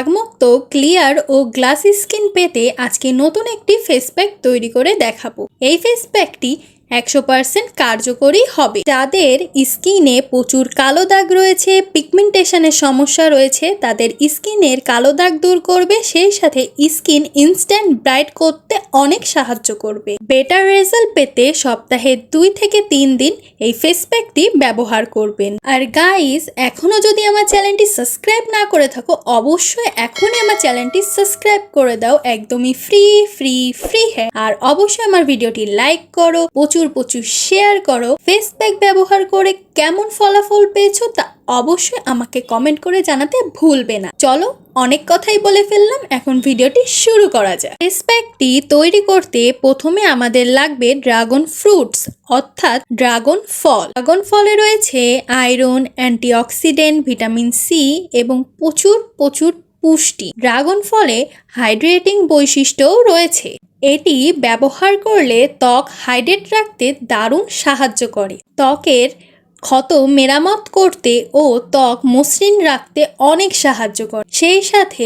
দাগমুক্ত, clear ও glassy skin পেতে আজকে নতুন একটি ফেস প্যাক তৈরি করে দেখাবো। এই ফেস প্যাকটি একশো পার্সেন্ট কার্যকরী হবে। যাদের স্কিনে প্রচুর কালো দাগ রয়েছে পিগমেন্টেশনের সমস্যা রয়েছে, তাদের স্কিনের কালো দাগ দূর করবে, সেই সাথে স্কিন ইনস্ট্যান্ট ব্রাইট করতে অনেক সাহায্য করবে। বেটার রেজাল্ট পেতে সপ্তাহে দুই থেকে তিন দিন এই ফেস প্যাকটি ব্যবহার করবেন। আর গাইস এখনও যদি আমার চ্যানেলটি সাবস্ক্রাইব না করে থাকো, অবশ্যই এখনই আমার চ্যানেলটি সাবস্ক্রাইব করে দাও। একদমই ফ্রি ফ্রি ফ্রি হ্যাঁ। আর অবশ্যই আমার ভিডিওটি লাইক করো। প্রচুর প্রচুর প্রচুর শেয়ার করো। ফেস প্যাক ব্যবহার করে কেমন ফলাফল পেয়েছ তা অবশ্যই আমাকে কমেন্ট করে জানাতে ভুলবে না। চলো অনেক কথাই বলে ফেললাম, এখন ভিডিওটি শুরু করা যায় ফেস প্যাকটি তৈরি করতে প্রথমে আমাদের লাগবে ড্রাগন ফ্রুটস অর্থাৎ ড্রাগন ফল। ড্রাগন ফলে রয়েছে আয়রন অ্যান্টিঅক্সিডেন্ট ভিটামিন সি এবং প্রচুর প্রচুর পুষ্টি। ড্রাগন ফলে হাইড্রেটিং বৈশিষ্ট্যও রয়েছে। এটি ব্যবহার করলে ত্বক হাইড্রেট রাখতে দারুণ সাহায্য করে। ত্বকের ক্ষত মেরামত করতে ও ত্বক মসৃণ রাখতে অনেক সাহায্য করে। সেই সাথে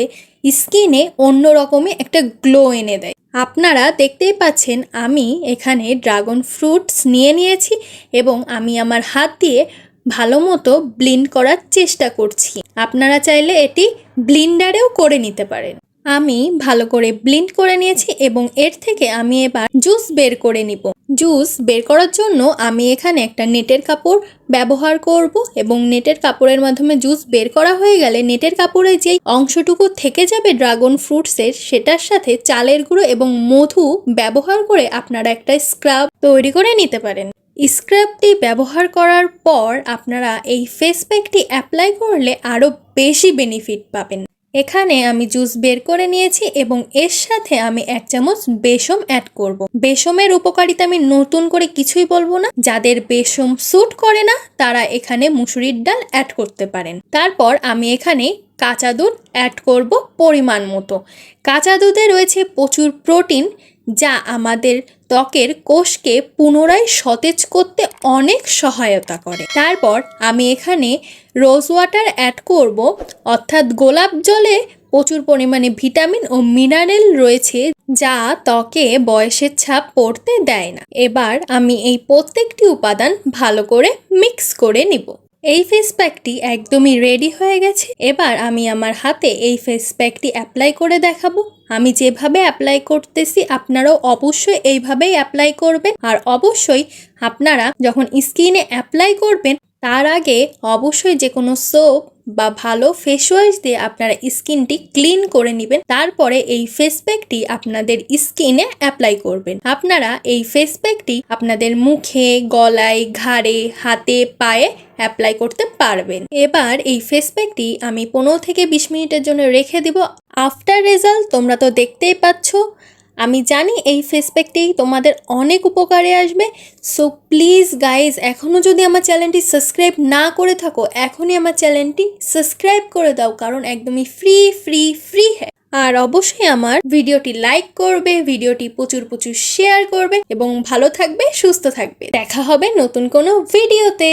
স্কিনে অন্য রকমের একটা গ্লো এনে দেয়। আপনারা দেখতেই পাচ্ছেন, আমি এখানে ড্রাগন ফ্রুটস নিয়ে নিয়েছি এবং আমি আমার হাত দিয়ে ভালো মতো ব্লিন্ড করার চেষ্টা করছি। আপনারা চাইলে এটি ব্লিন্ডারেও করে নিতে পারেন। আমি ভালো করে ব্লিন্ড করে নিয়েছি এবং এর থেকে আমি এবার জুস বের করে নিব। জুস বের করার জন্য আমি এখানে একটা নেটের কাপড় ব্যবহার করব এবং নেটের কাপড়ের মাধ্যমে জুস বের করা হয়ে গেলে নেটের কাপড়ে যেই অংশটুকু থেকে যাবে ড্রাগন ফ্রুটসের সেটার সাথে চালের গুঁড়ো এবং মধু ব্যবহার করে আপনারা একটা স্ক্রাব তৈরি করে নিতে পারেন। স্ক্রাবটি ব্যবহার করার পর আপনারা এই ফেস প্যাকটি অ্যাপ্লাই করলে আরও বেশি বেনিফিট পাবেন। এখানে আমি জুস বের করে নিয়েছি এবং এর সাথে আমি এক চামচ বেসম অ্যাড করব। বেসমের উপকারিতা আমি নতুন করে কিছুই বলব না। যাদের বেসম স্যুট করে না, তারা এখানে মুসুরির ডাল অ্যাড করতে পারেন। তারপর আমি এখানে কাঁচা দুধ অ্যাড করব পরিমাণ মতো। কাঁচা দুধে রয়েছে প্রচুর প্রোটিন যা আমাদের ত্বকের কোষকে পুনরায় সতেজ করতে অনেক সহায়তা করে। তারপর আমি এখানে রোজ ওয়াটার অ্যাড করব, অর্থাৎ গোলাপ জলে প্রচুর পরিমাণে ভিটামিন ও মিনারেল রয়েছে যা ত্বকে বয়সের ছাপ পড়তে দেয় না। এবার আমি এই প্রত্যেকটি উপাদান ভালো করে মিক্স করে নিব। এই ফেস প্যাকটি একদমই রেডি হয়ে গেছে। এবার আমি আমার হাতে এই ফেস প্যাকটি অ্যাপ্লাই করে দেখাবো। আমি যেভাবে অ্যাপ্লাই করতেছি, আপনারাও অবশ্যই এইভাবেই অ্যাপ্লাই করবেন। আর অবশ্যই আপনারা যখন স্কিনে অ্যাপ্লাই করবেন তার আগে অবশ্যই যে কোনো সোপ বা ভালো ফেস ওয়াশ দিয়ে আপনারা স্কিনটি ক্লিন করে নেবেন। তারপরে এই ফেস প্যাকটি আপনাদের স্কিনে অ্যাপ্লাই করবেন। আপনারা এই ফেস প্যাকটি আপনাদের মুখে, গলায়, ঘাড়ে, হাতে, পায়ে অ্যাপ্লাই করতে পারবেন। এবার এই ফেস প্যাকটি আমি পনেরো থেকে বিশ মিনিটের জন্য রেখে দিব। আফটার রেজাল্ট তোমরা তো দেখতেই পাচ্ছ আমি জানি এই ফেস প্যাকটি তোমাদের অনেক উপকারে আসবে সো প্লিজ গাইজ এখনও যদি আমার চ্যানেলটি সাবস্ক্রাইব না করে থাকো, এখনই আমার চ্যানেলটি সাবস্ক্রাইব করে দাও, কারণ একদমই ফ্রি ফ্রি ফ্রি হ্যাঁ আর অবশ্যই আমার ভিডিওটি লাইক করবে, ভিডিওটি প্রচুর প্রচুর শেয়ার করবে, এবং ভালো থাকবে, সুস্থ থাকবে। দেখা হবে নতুন কোনো ভিডিওতে